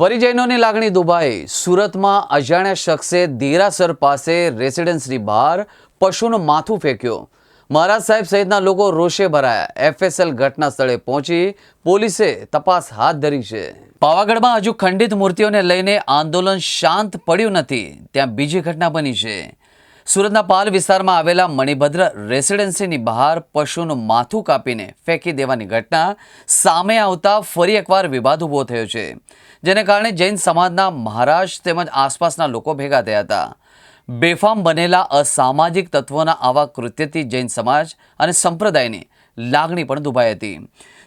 પરિજનોની લાગણી દુભાઈ. સુરતમાં અજાણ્યા શખ્સે દેરાસર પાસે રેસિડેન્સની બહાર પશુનું માથું ફેંક્યું. મહારાજ સાહેબ સહિતના લોકો રોષે ભરાયા. એફએસએલ ઘટના સ્થળે પહોંચી પોલીસે તપાસ હાથ ધરી છે. પાવાગઢમાં હજુ ખંડિત મૂર્તિઓને લઈને આંદોલન શાંત પડ્યું નથી. ત્યાં બીજી ઘટના બની છે. સુરતના પાલ વિસ્તારમાં આવેલા મણિભદ્ર રેસિડેન્સીની બહાર પશુનું માથું કાપીને ફેંકી દેવાની ઘટના સામે આવતા ફરી એકવાર વિવાદ ઊભો થયો છે, જેને કારણે જૈન સમાજના મહારાજ તેમજ આસપાસના લોકો ભેગા થયા હતા. બેફામ બનેલા અસામાજિક તત્વોના આવા કૃત્યથી જૈન સમાજ અને સંપ્રદાયની લાગણી પણ દુભાઈ હતી.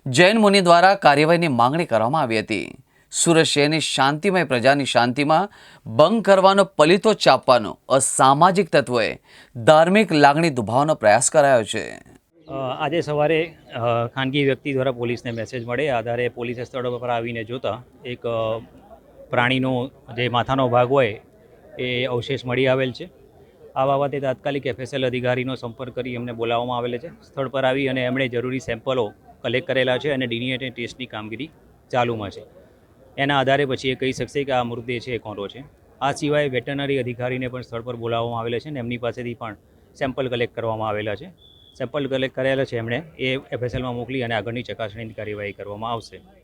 જૈન મુનિ દ્વારા કાર્યવાહીની માંગણી કરવામાં આવી હતી. સુરત શહેરની શાંતિમય પ્રજાની શાંતિમાં ભંગ કરવાનો પલિતો ચાપવાનો અસામાજિક તત્વોએ ધાર્મિક લાગણી દુભાવવાનો પ્રયાસ કરાયો છે. આજે સવારે ખાનગી વ્યક્તિ દ્વારા પોલીસને મેસેજ મળે. આધારે પોલીસે સ્થળ પર આવીને જોતા એક પ્રાણીનો જે માથાનો ભાગ હોય એ અવશેષ મળી આવેલ છે. આ બાબતે તાત્કાલિક એફએસએલ અધિકારીનો સંપર્ક કરી એમને બોલાવવામાં આવેલ છે. સ્થળ પર આવી અને એમણે જરૂરી સેમ્પલો કલેક્ટ કરેલા છે અને ડીએનએ ટેસ્ટની કામગીરી ચાલુમાં છે. એના આધારે પછી એ કહી શકશે કે આ મૃતદેહ છે, એ કોનો છે. આ સિવાય વેટરનરી અધિકારીને પણ સ્થળ પર બોલાવવામાં આવેલા છે અને એમની પાસેથી પણ સેમ્પલ કલેક્ટ કરવામાં આવેલા છે. સેમ્પલ કલેક્ટ કરેલા છે એમણે, એ એફએસએલમાં મોકલી અને આગળની ચકાસણીની કાર્યવાહી કરવામાં આવશે.